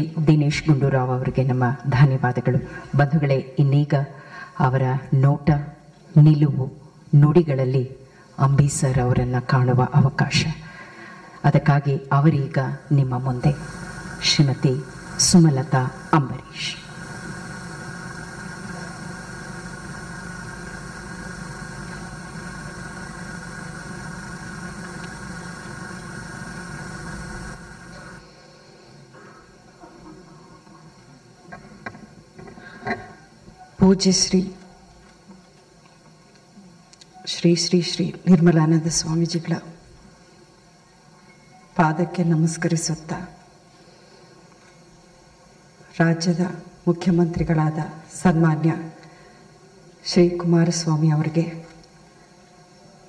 ದಿನೇಶ್ ಗುಂಡೂರಾವ್ ಅವರಿಗೆ ನಮ್ಮ ಧನ್ಯವಾದಗಳು. ಬಂಧುಗಳೇ, ಇನ್ನೀಗ ಅವರ ನೋಟ, ನಿಲುವು, ನುಡಿಗಳಲ್ಲಿ ಅಂಬಿ ಸರ್ ಅವರನ್ನು ಕಾಣುವ ಅವಕಾಶ. ಅದಕ್ಕಾಗಿ ಅವರೀಗ ನಿಮ್ಮ ಮುಂದೆ ಶ್ರೀಮತಿ ಸುಮಲತಾ ಅಂಬರೀಶ್ ಪೂಜ್ಯ ಶ್ರೀ ಶ್ರೀ ಶ್ರೀ ಶ್ರೀ ನಿರ್ಮಲಾನಂದ ಸ್ವಾಮೀಜಿಗಳ ಪಾದಕ್ಕೆ ನಮಸ್ಕರಿಸುತ್ತಾ ರಾಜ್ಯದ ಮುಖ್ಯಮಂತ್ರಿಗಳಾದ ಸನ್ಮಾನ್ಯ ಶ್ರೀ ಕುಮಾರಸ್ವಾಮಿ ಅವರಿಗೆ,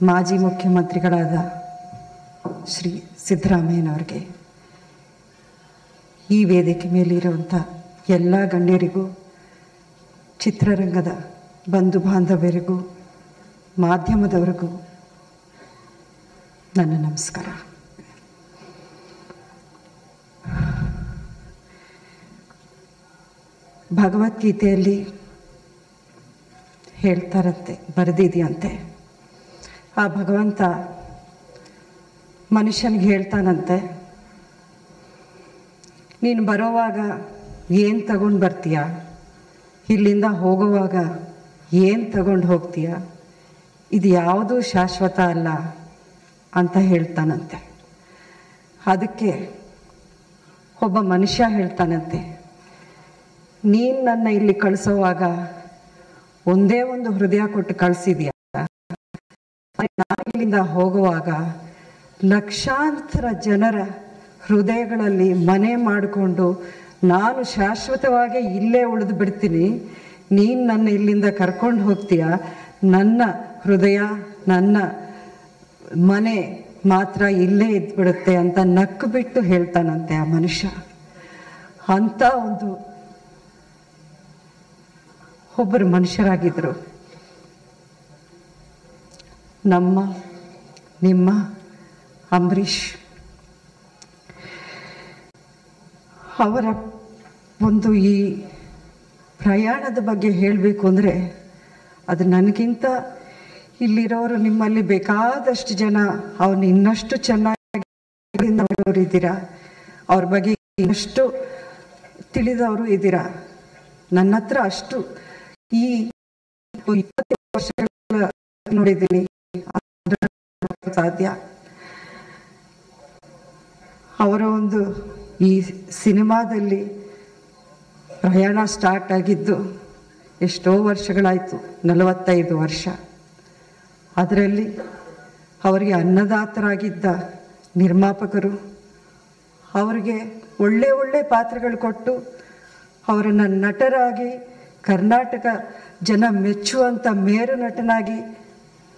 ಮಾಜಿ ಮುಖ್ಯಮಂತ್ರಿಗಳಾದ ಶ್ರೀ ಸಿದ್ದರಾಮಯ್ಯನವರಿಗೆ ಈ ವೇದಿಕೆ ಮೇಲಿರುವಂಥ ಎಲ್ಲ ಗಣ್ಯರಿಗೂ ಚಿತ್ರರಂಗದ ಬಂಧು ಬಾಂಧವರಿಗೂ, ಮಾಧ್ಯಮದವರಿಗೂ ನನ್ನ ನಮಸ್ಕಾರ. ಭಗವದ್ಗೀತೆಯಲ್ಲಿ ಹೇಳ್ತಾರಂತೆ, ಬರೆದಿದೆಯಂತೆ. ಆ ಭಗವಂತ ಮನುಷ್ಯನಿಗೆ ಹೇಳ್ತಾನಂತೆ, ನೀನು ಬರೋವಾಗ ಏನು ತಗೊಂಡು ಬರ್ತೀಯ? ಇಲ್ಲಿಂದ ಹೋಗುವಾಗ ಏನು ತಗೊಂಡು ಹೋಗ್ತೀಯ? ಇದು ಯಾವುದೂ ಶಾಶ್ವತ ಅಲ್ಲ ಅಂತ ಹೇಳ್ತಾನಂತೆ. ಅದಕ್ಕೆ ಒಬ್ಬ ಮನುಷ್ಯ ಹೇಳ್ತಾನಂತೆ, ನೀನು ನನ್ನ ಇಲ್ಲಿ ಕಳಿಸೋವಾಗ ಒಂದೇ ಒಂದು ಹೃದಯ ಕೊಟ್ಟು ಕಳಿಸಿದ್ಯಾ? ನಾನು ಇಲ್ಲಿಂದ ಹೋಗುವಾಗ ಲಕ್ಷಾಂತರ ಜನರ ಹೃದಯಗಳಲ್ಲಿ ಮನೆ ಮಾಡಿಕೊಂಡು ನಾನು ಶಾಶ್ವತವಾಗಿ ಇಲ್ಲೇ ಉಳಿದು ಬಿಡ್ತೀನಿ. ನೀನು ನನ್ನ ಇಲ್ಲಿಂದ ಕರ್ಕೊಂಡು ಹೋಗ್ತೀಯ? ನನ್ನ ಹೃದಯ, ನನ್ನ ಮನೆ ಮಾತ್ರ ಇಲ್ಲೇ ಇದ್ಬಿಡುತ್ತೆ ಅಂತ ನಕ್ಕು ಬಿಟ್ಟು ಹೇಳ್ತಾನಂತೆ ಆ ಮನುಷ್ಯ. ಅಂಥ ಒಂದು ಒಬ್ಬರು ಮನುಷ್ಯರಾಗಿದ್ದರು ನಮ್ಮ, ನಿಮ್ಮ ಅಂಬರೀಷ್. ಅವರ ಒಂದು ಈ ಪ್ರಯಾಣದ ಬಗ್ಗೆ ಹೇಳಬೇಕು ಅಂದರೆ ಅದು ನನಗಿಂತ ಇಲ್ಲಿರೋರು ನಿಮ್ಮಲ್ಲಿ ಬೇಕಾದಷ್ಟು ಜನ, ಅವನು ಇನ್ನಷ್ಟು ಚೆನ್ನಾಗಿ ಇದ್ದೀರಾ? ಅವ್ರ ಬಗ್ಗೆ ಇನ್ನಷ್ಟು ತಿಳಿದವರು ಇದ್ದೀರಾ? ನನ್ನ ಹತ್ರ ಅಷ್ಟು ಈ ಇಪ್ಪತ್ತು ವರ್ಷಗಳ ನೋಡಿದ್ದೀನಿ. ಸಾಧ್ಯ. ಅವರ ಒಂದು ಈ ಸಿನಿಮಾದಲ್ಲಿ ಪ್ರಯಾಣ ಸ್ಟಾರ್ಟ್ ಆಗಿದ್ದು ಎಷ್ಟೋ ವರ್ಷಗಳಾಯಿತು, ನಲವತ್ತೈದು ವರ್ಷ. ಅದರಲ್ಲಿ ಅವರಿಗೆ ಅನ್ನದಾತರಾಗಿದ್ದ ನಿರ್ಮಾಪಕರು ಅವರಿಗೆ ಒಳ್ಳೆ ಒಳ್ಳೆ ಪಾತ್ರಗಳು ಕೊಟ್ಟು ಅವರನ್ನು ನಟರಾಗಿ, ಕರ್ನಾಟಕ ಜನ ಮೆಚ್ಚುವಂಥ ಮೇರು ನಟನಾಗಿ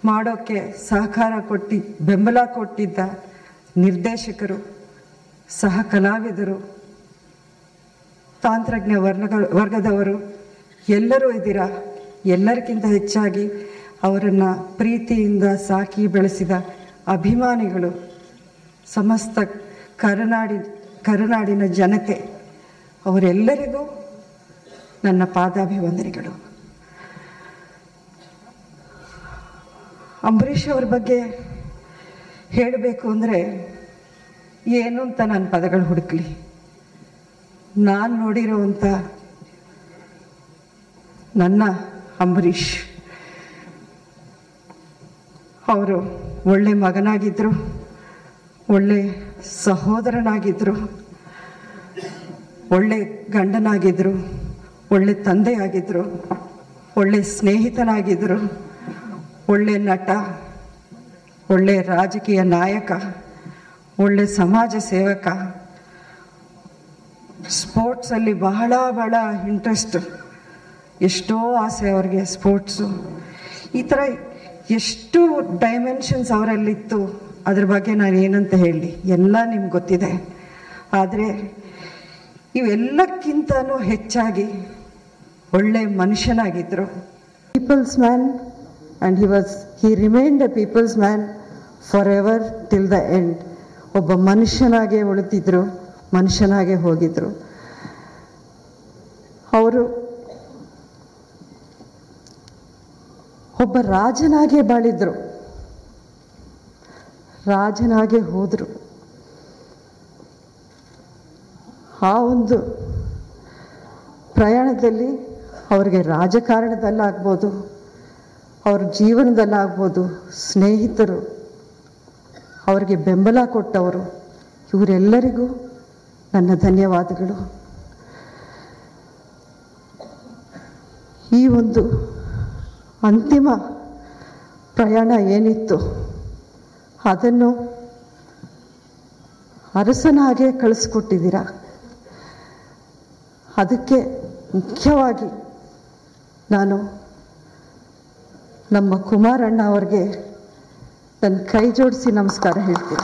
ಮಾಡೋಕ್ಕೆ ಸಹಕಾರ ಕೊಟ್ಟು, ಬೆಂಬಲ ಕೊಟ್ಟಿದ್ದ ನಿರ್ದೇಶಕರು, ಸಹ ಕಲಾವಿದರು. ತಾಂತ್ರಜ್ಞ ವರ್ಣದ ವರ್ಗದವರು ಎಲ್ಲರೂ ಇದ್ದೀರಾ? ಎಲ್ಲರಿಗಿಂತ ಹೆಚ್ಚಾಗಿ ಅವರನ್ನು ಪ್ರೀತಿಯಿಂದ ಸಾಕಿ ಬೆಳೆಸಿದ ಅಭಿಮಾನಿಗಳು, ಸಮಸ್ತ ಕರುನಾಡಿ ಕರುನಾಡಿನ ಜನತೆ, ಅವರೆಲ್ಲರಿಗೂ ನನ್ನ ಪಾದಾಭಿವಂದನೆಗಳು. ಅಂಬರೀಷ್ ಅವ್ರ ಬಗ್ಗೆ ಹೇಳಬೇಕು ಅಂದರೆ, ಏನು ಅಂತ ನನ್ನ ಪದಗಳು ಹುಡುಕ್ಲಿ. ನಾನು ನೋಡಿರುವಂಥ ನನ್ನ ಅಂಬರೀಷ್ ಅವರು ಒಳ್ಳೆ ಮಗನಾಗಿದ್ದರು ಒಳ್ಳೆ ಸಹೋದರನಾಗಿದ್ದರು ಒಳ್ಳೆ ಗಂಡನಾಗಿದ್ದರು ಒಳ್ಳೆ ತಂದೆಯಾಗಿದ್ದರು ಒಳ್ಳೆ ಸ್ನೇಹಿತನಾಗಿದ್ದರು ಒಳ್ಳೆ ನಟ, ಒಳ್ಳೆ ರಾಜಕೀಯ ನಾಯಕ, ಒಳ್ಳೆ ಸಮಾಜ ಸೇವಕ ಸ್ಪೋರ್ಟ್ಸಲ್ಲಿ ಬಹಳ ಬಹಳ ಇಂಟ್ರೆಸ್ಟ್ ಎಷ್ಟೋ ಆಸೆ ಅವ್ರಿಗೆ ಸ್ಪೋರ್ಟ್ಸು ಈ ಥರ ಎಷ್ಟು ಡೈಮೆನ್ಷನ್ಸ್ ಅವರಲ್ಲಿತ್ತು, ಅದ್ರ ಬಗ್ಗೆ ನಾನು ಏನಂತ ಹೇಳಿ. ಎಲ್ಲ ನಿಮ್ಗೆ ಗೊತ್ತಿದೆ. ಆದರೆ ಇವೆಲ್ಲಕ್ಕಿಂತನೂ ಹೆಚ್ಚಾಗಿ ಒಳ್ಳೆ ಮನುಷ್ಯನಾಗಿದ್ದರು people's man and he was he remain the people's man forever till the end ಒಬ್ಬ ಮನುಷ್ಯನಾಗೆ ಉಳಿತಿದ್ರು. ಮನುಷ್ಯನಾಗೆ ಹೋಗಿದ್ರು. ಅವರು ಒಬ್ಬ ರಾಜನಾಗೆ ಬಾಳಿದ್ರು. ರಾಜನಾಗೆ ಹೋದರು. ಆ ಒಂದು ಪ್ರಯಾಣದಲ್ಲಿ ಅವರಿಗೆ ರಾಜಕಾರಣದಲ್ಲಾಗ್ಬೋದು, ಅವ್ರ ಜೀವನದಲ್ಲಾಗ್ಬೋದು ಸ್ನೇಹಿತರು, ಅವರಿಗೆ ಬೆಂಬಲ ಕೊಟ್ಟವರು, ಇವರೆಲ್ಲರಿಗೂ ನನ್ನ ಧನ್ಯವಾದಗಳು. ಈ ಒಂದು ಅಂತಿಮ ಪ್ರಯಾಣ ಏನಿತ್ತು, ಅದನ್ನು ಅರಸನಾಗೆ ಕಳಿಸ್ಕೊಟ್ಟಿದ್ದೀರ? ಅದಕ್ಕೆ ಮುಖ್ಯವಾಗಿ ನಾನು ನಮ್ಮ ಕುಮಾರಣ್ಣ ಅವ್ರಿಗೆ ನನ್ನ ಕೈ ಜೋಡಿಸಿ ನಮಸ್ಕಾರ ಹೇಳ್ತೀನಿ.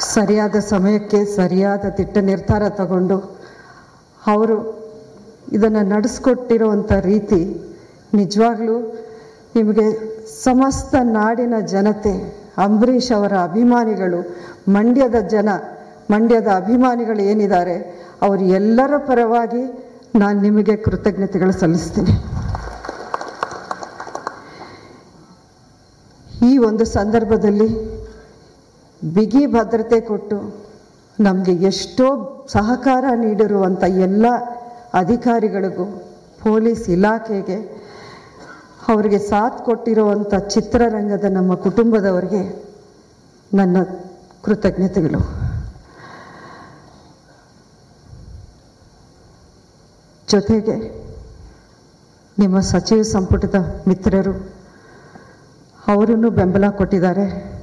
ಸರಿಯಾದ ಸಮಯಕ್ಕೆ ಸರಿಯಾದ ದಿಟ್ಟ ನಿರ್ಧಾರ ತಗೊಂಡು ಅವರು ಇದನ್ನು ನಡೆಸ್ಕೊಟ್ಟಿರುವಂಥ ರೀತಿ ನಿಜವಾಗ್ಲೂ ನಿಮಗೆ ಸಮಸ್ತ ನಾಡಿನ ಜನತೆ, ಅಂಬರೀಷ್ ಅವರ ಅಭಿಮಾನಿಗಳು, ಮಂಡ್ಯದ ಜನ, ಮಂಡ್ಯದ ಅಭಿಮಾನಿಗಳು ಏನಿದ್ದಾರೆ, ಅವರು ಎಲ್ಲರ ಪರವಾಗಿ ನಾನು ನಿಮಗೆ ಕೃತಜ್ಞತೆಗಳು ಸಲ್ಲಿಸ್ತೀನಿ. ಈ ಒಂದು ಸಂದರ್ಭದಲ್ಲಿ ಬಿಗಿ ಭದ್ರತೆ ಕೊಟ್ಟು ನಮಗೆ ಎಷ್ಟೋ ಸಹಕಾರ ನೀಡಿರುವಂಥ ಎಲ್ಲ ಅಧಿಕಾರಿಗಳಿಗೂ, ಪೊಲೀಸ್ ಇಲಾಖೆಗೆ ಅವರಿಗೆ ಸಾಥ್ ಕೊಟ್ಟಿರುವಂಥ ಚಿತ್ರರಂಗದ ನಮ್ಮ ಕುಟುಂಬದವರಿಗೆ ನನ್ನ ಕೃತಜ್ಞತೆಗಳು. ಜೊತೆಗೆ ನಿಮ್ಮ ಸಚಿವ ಸಂಪುಟದ ಮಿತ್ರರು ಅವರನ್ನು ಬೆಂಬಲ ಕೊಟ್ಟಿದ್ದಾರೆ.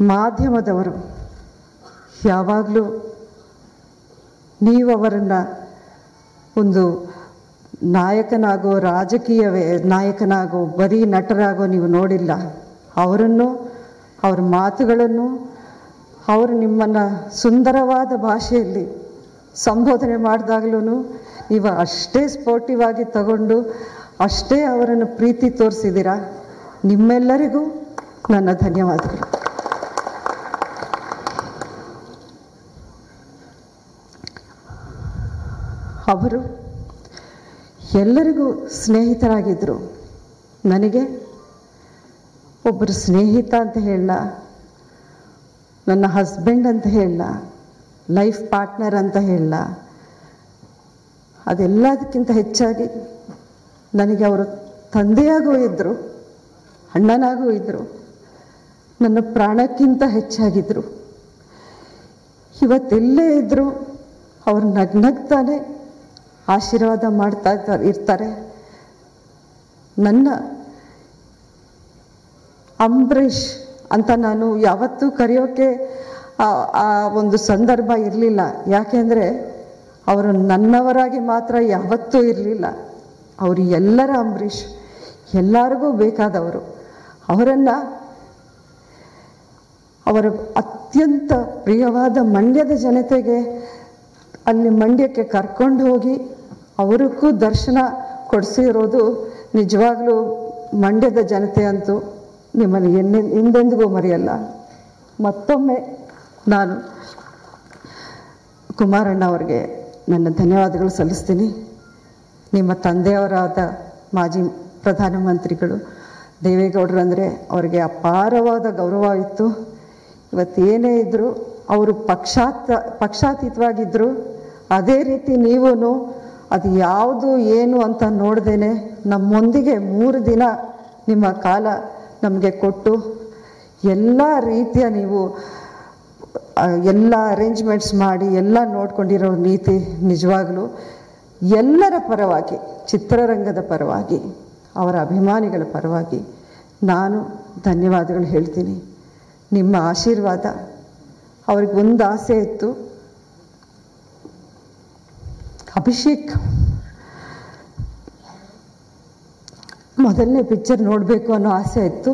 ಮಾಧ್ಯಮದವರು, ಯಾವಾಗಲೂ ನೀವು ಅವರನ್ನು ಒಂದು ನಾಯಕನಾಗೋ, ರಾಜಕೀಯವೇ ನಾಯಕನಾಗೋ, ಬರೀ ನಟರಾಗೋ ನೀವು ನೋಡಿಲ್ಲ. ಅವರನ್ನು, ಅವ್ರ ಮಾತುಗಳನ್ನು, ಅವರು ನಿಮ್ಮನ್ನು ಸುಂದರವಾದ ಭಾಷೆಯಲ್ಲಿ ಸಂಬೋಧನೆ ಮಾಡಿದಾಗಲೂ ನೀವು ಅಷ್ಟೇ ಸ್ಪೋರ್ಟಿವ್ ಆಗಿ ತಗೊಂಡು ಅಷ್ಟೇ ಅವರನ್ನು ಪ್ರೀತಿ ತೋರಿಸಿದ್ದೀರಾ? ನಿಮ್ಮೆಲ್ಲರಿಗೂ ನನ್ನ ಧನ್ಯವಾದಗಳು. ಅವರು ಎಲ್ಲರಿಗೂ ಸ್ನೇಹಿತರಾಗಿದ್ದರು ನನಗೆ ಒಬ್ಬರು ಸ್ನೇಹಿತ ಅಂತ ಹೇಳ, ನನ್ನ ಹಸ್ಬೆಂಡ್ ಅಂತ ಹೇಳ, ಲೈಫ್ ಪಾರ್ಟ್ನರ್ ಅಂತ ಹೇಳ, ಅದೆಲ್ಲದಕ್ಕಿಂತ ಹೆಚ್ಚಾಗಿ ನನಗೆ ಅವರು ತಂದೆಯಾಗೂ ಇದ್ದರು ಅಣ್ಣನಾಗೂ ಇದ್ದರು ನನ್ನ ಪ್ರಾಣಕ್ಕಿಂತ ಹೆಚ್ಚಾಗಿದ್ದರು ಇವತ್ತೆಲ್ಲೇ ಇದ್ದರೂ ಅವ್ರು ನಗ್ನಗ್ತಾನೆ ಆಶೀರ್ವಾದ ಮಾಡ್ತಾ ಇರ್ತಾರೆ. ನನ್ನ ಅಂಬರೀಷ್ ಅಂತ ನಾನು ಯಾವತ್ತೂ ಕರೆಯೋಕ್ಕೆ ಆ ಒಂದು ಸಂದರ್ಭ ಇರಲಿಲ್ಲ. ಯಾಕೆಂದರೆ ಅವರು ನನ್ನವರಾಗಿ ಮಾತ್ರ ಯಾವತ್ತೂ ಇರಲಿಲ್ಲ. ಅವರು ಎಲ್ಲರ ಅಂಬರೀಷ್, ಎಲ್ಲರಿಗೂ ಬೇಕಾದವರು. ಅವರನ್ನು ಅವರ ಅತ್ಯಂತ ಪ್ರಿಯವಾದ ಮಂಡ್ಯದ ಜನತೆಗೆ ಅಲ್ಲಿ ಮಂಡ್ಯಕ್ಕೆ ಕರ್ಕೊಂಡು ಹೋಗಿ ಅವರಿಗೂ ದರ್ಶನ ಕೊಡಿಸಿರೋದು ನಿಜವಾಗ್ಲೂ ಮಂಡ್ಯದ ಜನತೆ ಅಂತೂ ನಿಮ್ಮನ್ನು ಎನ್ನೆ ಹಿಂದೆಂದಿಗೂ ಮರೆಯಲ್ಲ. ಮತ್ತೊಮ್ಮೆ ನಾನು ಕುಮಾರಣ್ಣ ಅವರಿಗೆ ನನ್ನ ಧನ್ಯವಾದಗಳು ಸಲ್ಲಿಸ್ತೀನಿ. ನಿಮ್ಮ ತಂದೆಯವರಾದ ಮಾಜಿ ಪ್ರಧಾನಮಂತ್ರಿಗಳು ದೇವೇಗೌಡರು ಅಂದರೆ ಅವರಿಗೆ ಅಪಾರವಾದ ಗೌರವ ಇತ್ತು ಇವತ್ತೇನೇ ಇದ್ದರೂ ಅವರು ಪಕ್ಷಾತ ಪಕ್ಷಾತೀತವಾಗಿದ್ದರು ಅದೇ ರೀತಿ ನೀವೂ ಅದು ಯಾವುದು ಏನು ಅಂತ ನೋಡ್ದೇನೆ ನಮ್ಮೊಂದಿಗೆ ಮೂರು ದಿನ ನಿಮ್ಮ ಕಾಲ ನಮಗೆ ಕೊಟ್ಟು ಎಲ್ಲ ರೀತಿಯ ನೀವು ಎಲ್ಲ ಅರೇಂಜ್ಮೆಂಟ್ಸ್ ಮಾಡಿ, ಎಲ್ಲ ನೋಡ್ಕೊಂಡಿರೋ ನೀತಿ ನಿಜವಾಗಲೂ ಎಲ್ಲರ ಪರವಾಗಿ, ಚಿತ್ರರಂಗದ ಪರವಾಗಿ, ಅವರ ಅಭಿಮಾನಿಗಳ ಪರವಾಗಿ ನಾನು ಧನ್ಯವಾದಗಳು ಹೇಳ್ತೀನಿ. ನಿಮ್ಮ ಆಶೀರ್ವಾದ ಅವ್ರಿಗೆ ಒಂದು ಆಸೆ ಇತ್ತು. ಅಭಿಷೇಕ್, ಮೊದಲನೇ ಪಿಕ್ಚರ್ ನೋಡಬೇಕು ಅನ್ನೋ ಆಸೆ ಇತ್ತು.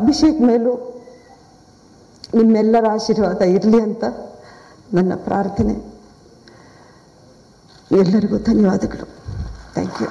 ಅಭಿಷೇಕ್ ಮೇಲೂ ನಿಮ್ಮೆಲ್ಲರ ಆಶೀರ್ವಾದ ಇರಲಿ ಅಂತ ನನ್ನ ಪ್ರಾರ್ಥನೆ. ಎಲ್ಲರಿಗೂ ಧನ್ಯವಾದಗಳು. Thank you